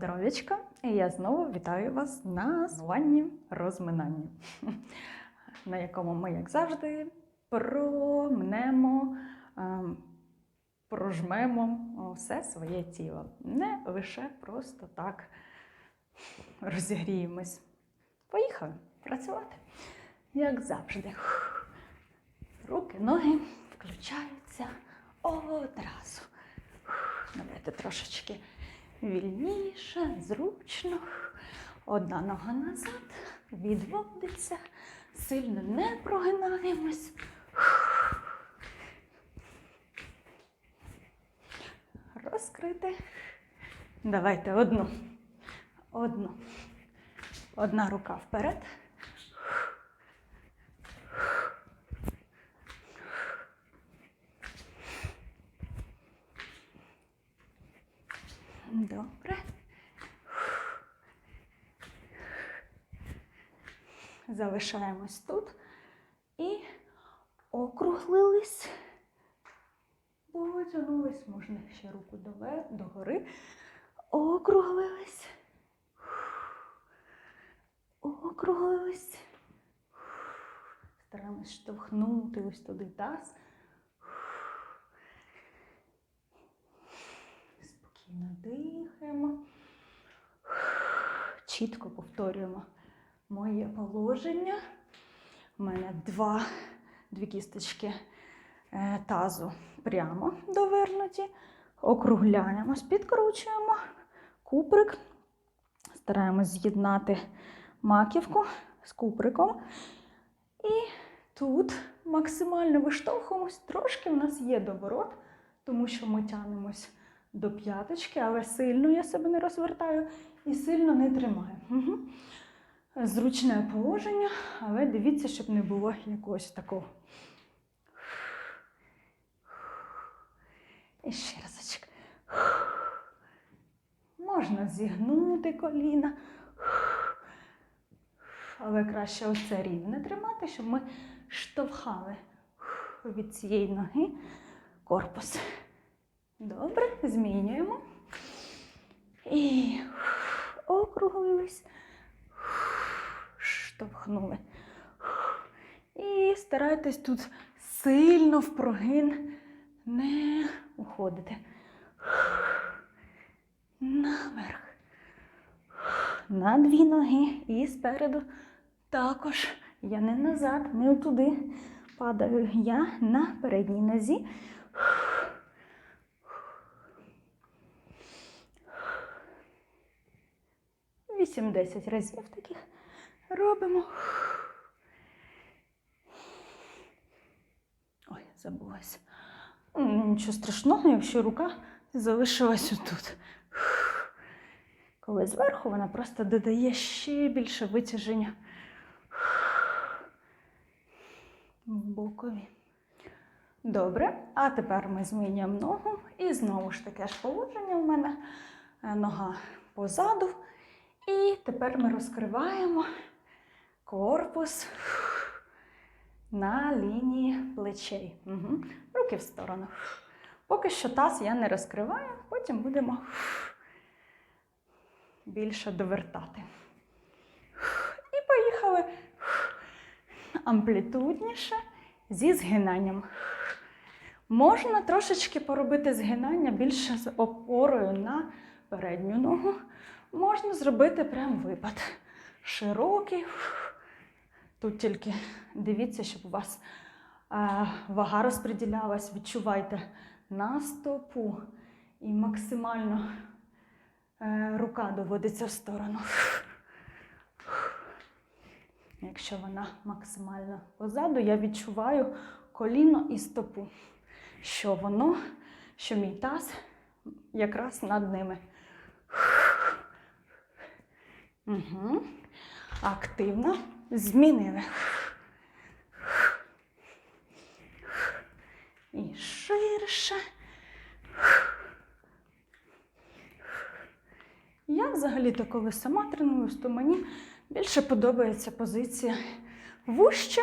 Клавічка, і я знову вітаю вас на званні розминанні, на якому ми, як завжди, промнемо, ем, прожмемо все своє тіло. Не лише просто так розігріємось. Поїхали працювати. Як завжди. Руки, ноги включаються одразу. Давайте трошечки вільніше, зручно. Одна нога назад, відводиться, сильно не прогинаємось. Розкрити. Давайте одну. Одну. Одна рука вперед. Добре. Залишаємось тут і округлились. Потягнулись, можна ще руку догори. Округлились. Округлились. Стараємось штовхнути ось туди таз. Спокійно дихаємо. Чітко повторюємо моє положення. У мене два, дві кісточки е, тазу прямо довернуті. Округляємось, підкручуємо куприк. Стараємось з'єднати маківку з куприком. І тут максимально виштовхуємось. Трошки в нас є доворот, тому що ми тягнемось до п'яточки, але сильно я себе не розвертаю і сильно не тримаю. Угу. Зручне положення, але дивіться, щоб не було якогось такого. І ще разочок. Можна зігнути коліна. Але краще оце рівне тримати, щоб ми штовхали від цієї ноги корпус. Добре, змінюємо. І округлились. Штовхнули. І старайтесь тут сильно в прогин не уходити. Наверх. На дві ноги і спереду також. Я не назад, не туди падаю. Я на передній нозі. Вісім-десять разів таких робимо. Ой, забулася. Нічого страшного, якщо рука залишилась отут. Коли зверху вона просто додає ще більше витяження бокові. Добре, а тепер ми змінюємо ногу. І знову ж таке ж положення в мене. Е, Нога позаду. І тепер ми розкриваємо корпус на лінії плечей. Угу. Руки в сторону. Поки що таз я не розкриваю, потім будемо більше довертати. І поїхали амплітудніше зі згинанням. Можна трошечки поробити згинання більше з опорою на передню ногу. Можна зробити прям випад. Широкий. Тут тільки дивіться, щоб у вас е, вага розподілялась. Відчувайте на стопу і максимально е, рука доводиться в сторону. Якщо вона максимально позаду, я відчуваю коліно і стопу, що воно, що мій таз якраз над ними. Угу. Активно змінили. І ширше. Я взагалі-то, коли сама тренуюсь, то мені більше подобається позиція вужче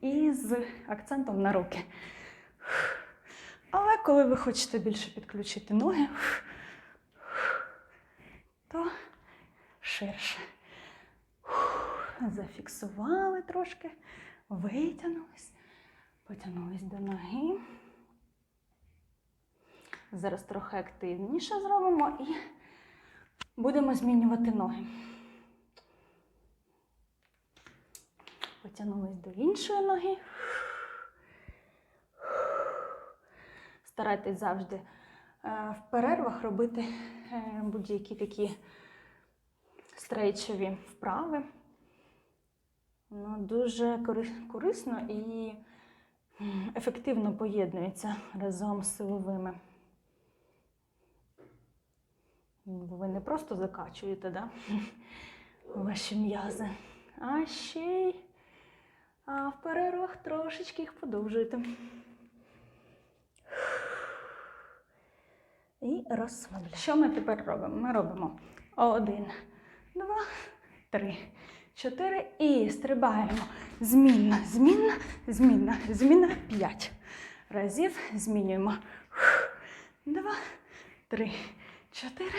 і з акцентом на руки. Але коли ви хочете більше підключити ноги, то ширше. Зафіксували трошки, витягнулись, потягнулись до ноги. Зараз трохи активніше зробимо і будемо змінювати ноги. Потягнулись до іншої ноги. Старайтесь завжди е, в перервах робити е, будь-які такі стрейчові вправи. Ну, дуже корисно і ефективно поєднується разом з силовими. Бо ви не просто закачуєте, да? ваші м'язи, а ще й а в перервах трошечки їх подовжуєте. І розслабляємо. Що ми тепер робимо? Ми робимо один, два, три, чотири і стрибаємо. Змінна, змінна, змінна, змінна. П'ять разів змінюємо. Два, три, чотири,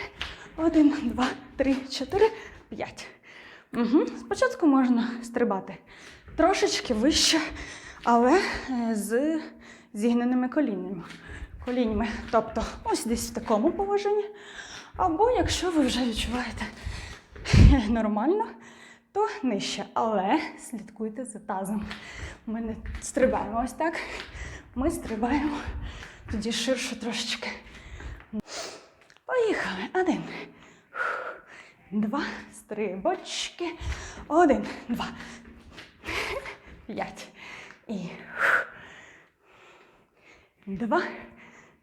один, два, три, чотири, п'ять. Угу. Спочатку можна стрибати трошечки вище, але е, з зігненими коліннями. коліньми. Тобто ось десь в такому положенні. Або якщо ви вже відчуваєте нормально, то нижче. Але слідкуйте за тазом. Ми не стрибаємо ось так. Ми стрибаємо тоді ширше трошечки. Поїхали. Один. Два. Стрибочки. Один, два. П'ять. І. Два.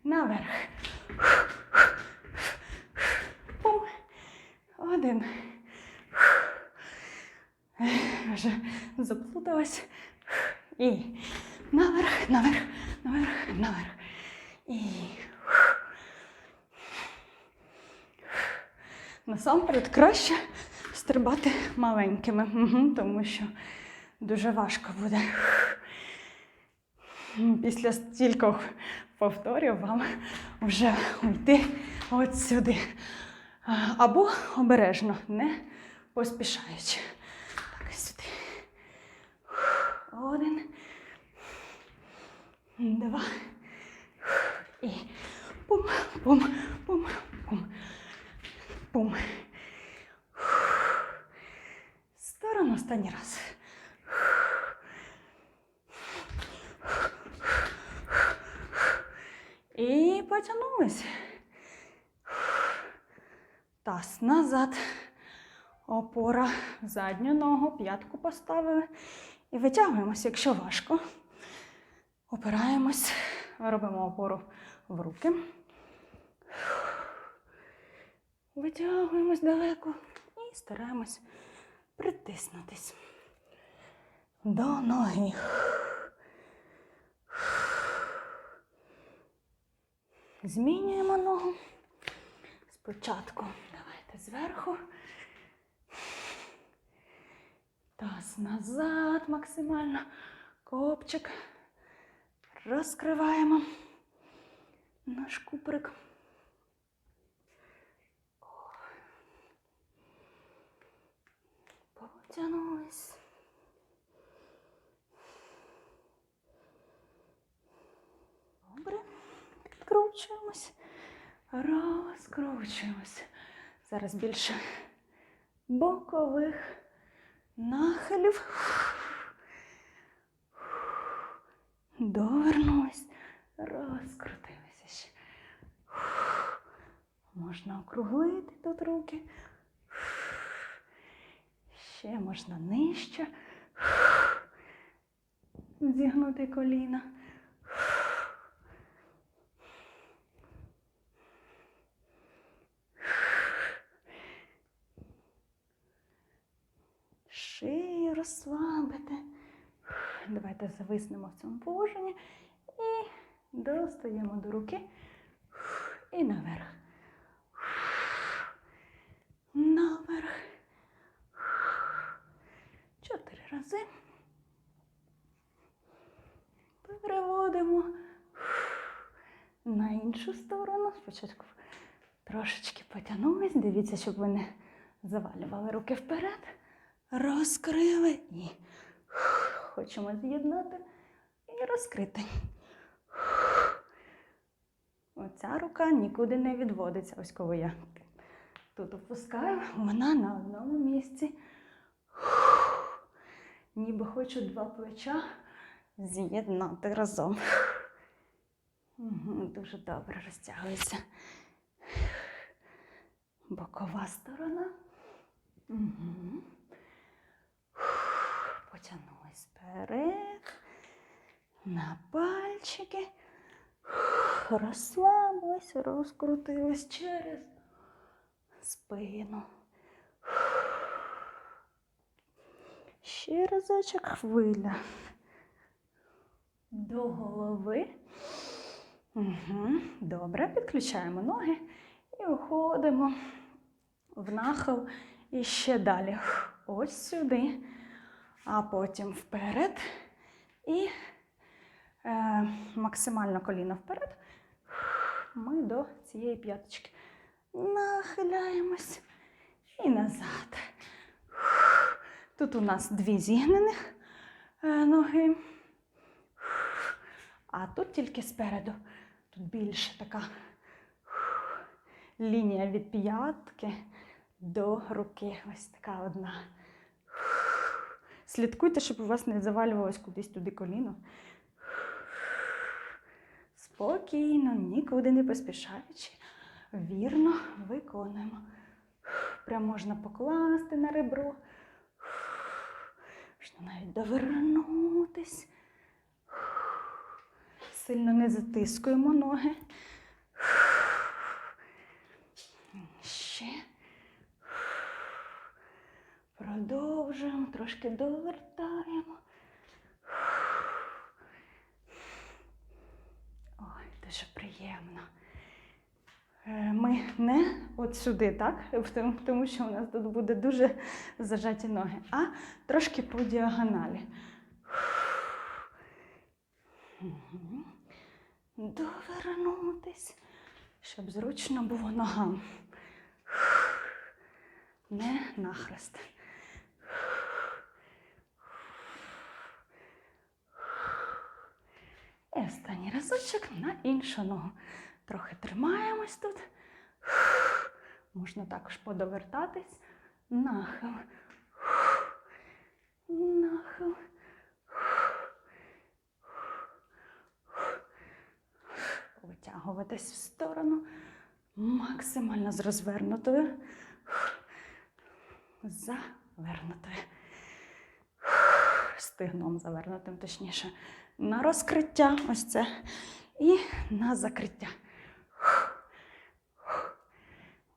Наверх. Пум. Один. Вже заплуталась. І наверх, наверх, наверх, наверх. І. Насамперед краще стрибати маленькими, тому що дуже важко буде. Після стількох повторів вам вже уйти от сюди. Або обережно, не поспішаючи. Один. Два. І пум, пум, пум, пум. Пум. Сторону останній раз. І потягнулись. Таз назад. Опора в задню ногу, п'ятку поставили. І витягуємось, якщо важко. Опираємось, робимо опору в руки. Витягуємось далеко і стараємось притиснутись до ноги. Змінюємо ногу. Спочатку давайте зверху. Таз назад максимально. Копчик. Розкриваємо наш куприк. Потягнулись. Добре. Підкручуємось. Розкручуємось. Зараз більше бокових нахилів. Довернулись. Розкрутилися ще. Можна округлити тут руки. Ще можна нижче. Зігнути коліна. Шию розслабити. Давайте зависнемо в цьому положенні і достаємо до руки і наверх. Наверх. Чотири рази. Переводимо на іншу сторону. Спочатку Трошечки потягнулись. Дивіться, щоб ви не завалювали руки вперед. Розкрили і хочемо з'єднати і розкрити. Оця рука нікуди не відводиться. Ось коли я тут опускаю, вона на одному місці. Ніби хочу два плеча з'єднати разом. Дуже добре розтягується. Бокова сторона. Угу. Потягнулись вперед. На пальчики. Розслабились, розкрутились через спину. Ще разочок хвиля. До голови. Угу. Добре, підключаємо ноги і уходимо в нахил і ще далі. Ось сюди, а потім вперед і е, максимально коліно вперед. Ми до цієї п'яточки нахиляємось і назад. Тут у нас дві зігнених е, ноги. А тут тільки спереду. Тут більше така лінія від п'ятки до руки. Ось така одна. Слідкуйте, щоб у вас не завалювалось кудись туди коліно. Спокійно, нікуди не поспішаючи. Вірно виконуємо. Прям можна покласти на ребро. Можна навіть довернутись. Сильно не затискуємо ноги. Ще. Трошки довертаємо. Ой, дуже приємно. Е, Ми не от сюди, так? Тому- що у нас тут буде дуже зажаті ноги, а трошки по діагоналі. Довернутись, щоб зручно було ногам. Не нахрест. І останній разочок на іншу ногу. Трохи тримаємось тут. Можна також подовертатись. Нахил. Нахил. Витягуватись в сторону. Максимально з розвернутою. Завернутою. Стигном завернутим, точніше. На розкриття. Ось це. І на закриття.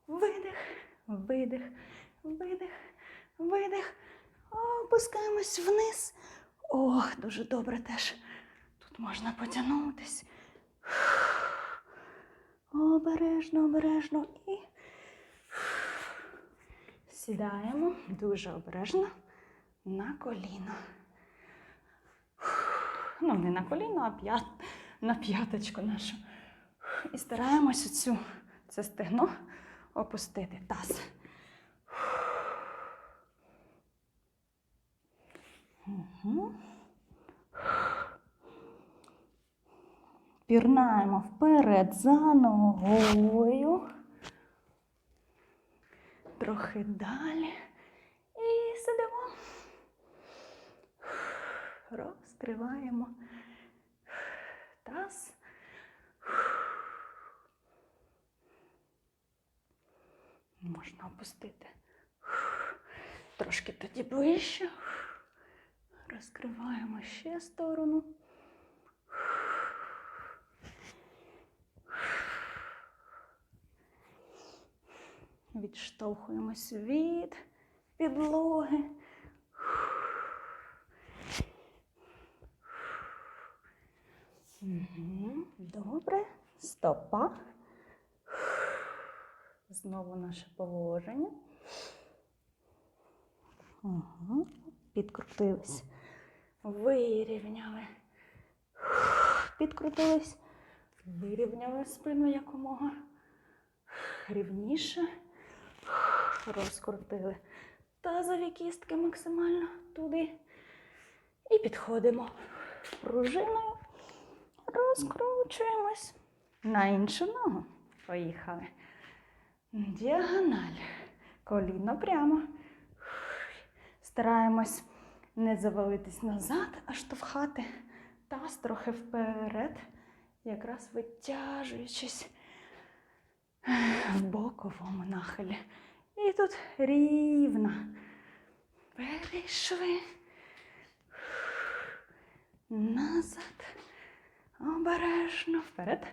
Видих, видих, видих, видих. Опускаємось вниз. Ох, дуже добре теж. Тут можна потягнутись. Обережно, обережно і сідаємо дуже обережно на коліно. Ну, не на коліно, а п'ят, на п'яточку нашу. І стараємось оцю це стегно опустити таз. Пірнаємо вперед за ногою. Трохи далі. І сидимо. Розкриваємо таз. Можна опустити. Трошки тоді ближче. Розкриваємо ще сторону. Відштовхуємось від підлоги. Добре. Стопа. Знову наше положення. Угу. Підкрутились. Вирівняли. Підкрутились. Вирівняли спину якомога. Рівніше. Розкрутили тазові кістки максимально туди. І підходимо пружиною. Розкручуємось. На іншу ногу. Поїхали. Діагональ. Коліно прямо. Стараємось не завалитись назад, а штовхати таз трохи вперед, якраз витяжуючись в боковому нахилі. І тут рівно. Перейшли. Назад. Обережно вперед.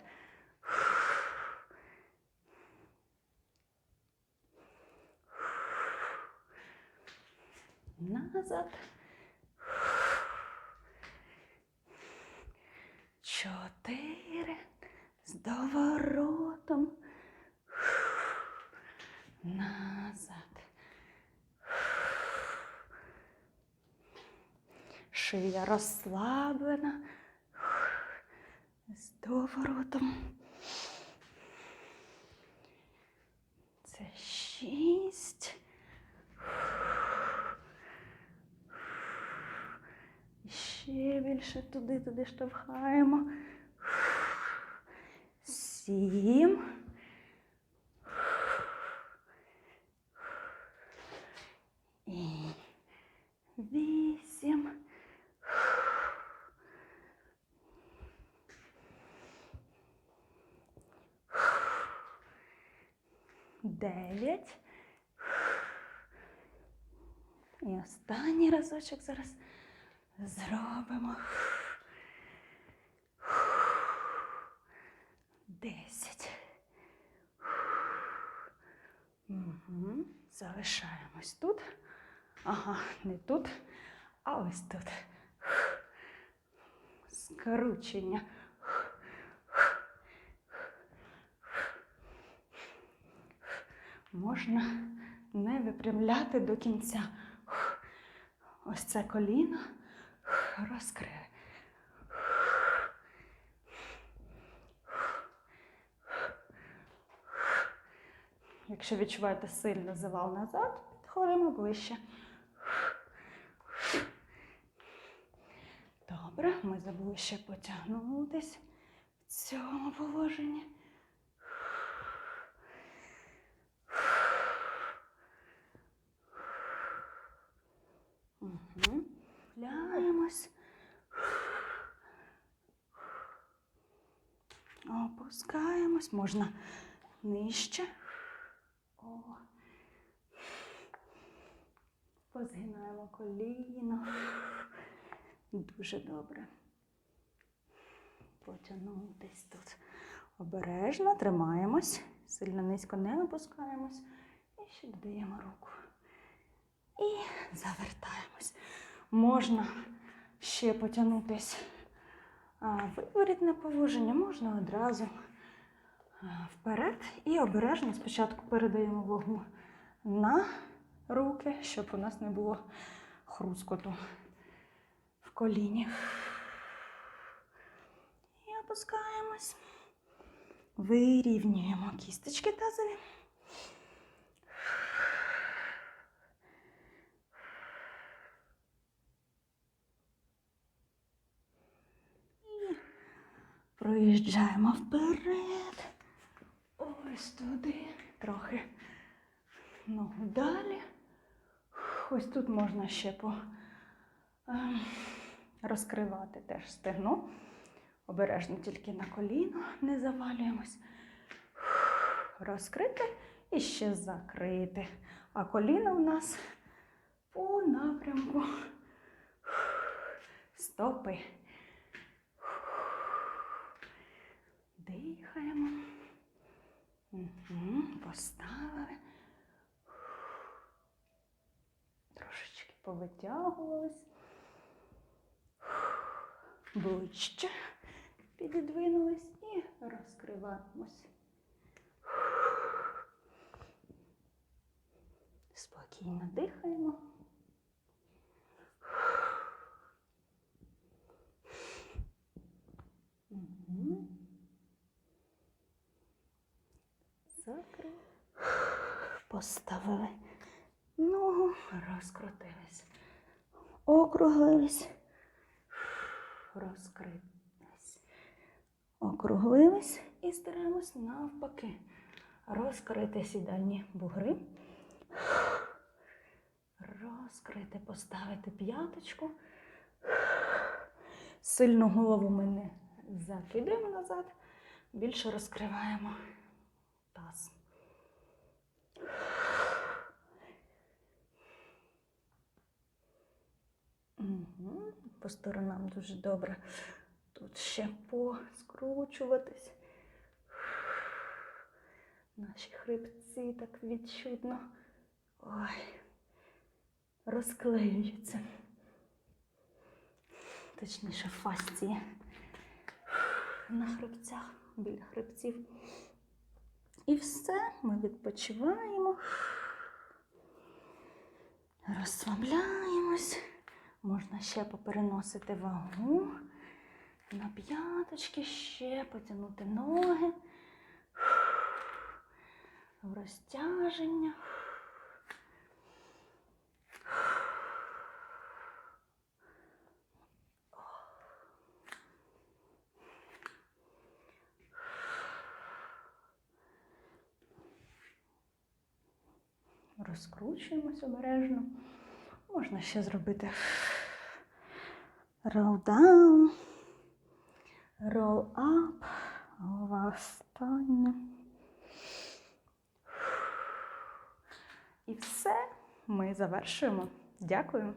Назад. Чотири. З доворотом. Назад. Шия розслаблена. З доворотом. Це шість. Ще більше туди, туди штовхаємо. Сім. І вісім. Дев'ять. І останній разочок зараз зробимо. Десять. Залишаємось тут. Ага, не тут, а ось тут. Скручення. Можна не випрямляти до кінця. Ось це коліно розкрили. Якщо відчуваєте сильно завал назад, підходимо ближче. Добре, ми забули ще потягнутись в цьому положенні. Угу. Гляємось. Опускаємось, можна нижче. О. Позгинаємо коліно. Дуже добре. Потягнутись тут. Обережно тримаємось, сильно низько не опускаємось. І ще додаємо руку. І завертаємось. Можна ще потягнутись в виворітне положення, можна одразу вперед і обережно спочатку передаємо вагу на руки, щоб у нас не було хрускоту в коліні. І опускаємось. Вирівнюємо кісточки тазові. Проїжджаємо вперед. Ось туди. Трохи ногу далі. Ось тут можна ще по, ем, розкривати теж стегно. Обережно тільки на коліно не завалюємось. Розкрити і ще закрити. А коліно в нас по напрямку стопи. Дихаємо. Угу, поставили. Трошечки повитягувались. Ближче підідвинулись і розкриваємось. Спокійно дихаємо. Угу. Закриваємо. Поставили ногу, розкрутились. Округлились. Розкрились. Округлились і стараємось навпаки. Розкрити сідальні бугри. Розкрити, поставити п'яточку. Сильну голову ми не закидаємо назад, більше розкриваємо таз. Угу. По сторонам дуже добре. Тут ще поскручуватись. Наші хребці так відчутно. Ой, розклеюються. Точніше, фасції на хребцях, біля хребців. І все, ми відпочиваємо, розслабляємось. Можна ще попереносити вагу на п'яточки, ще потягнути ноги в розтяження. Розкручуємось обережно. Можна ще зробити roll down, roll up, голова остання. І все, ми завершуємо. Дякую.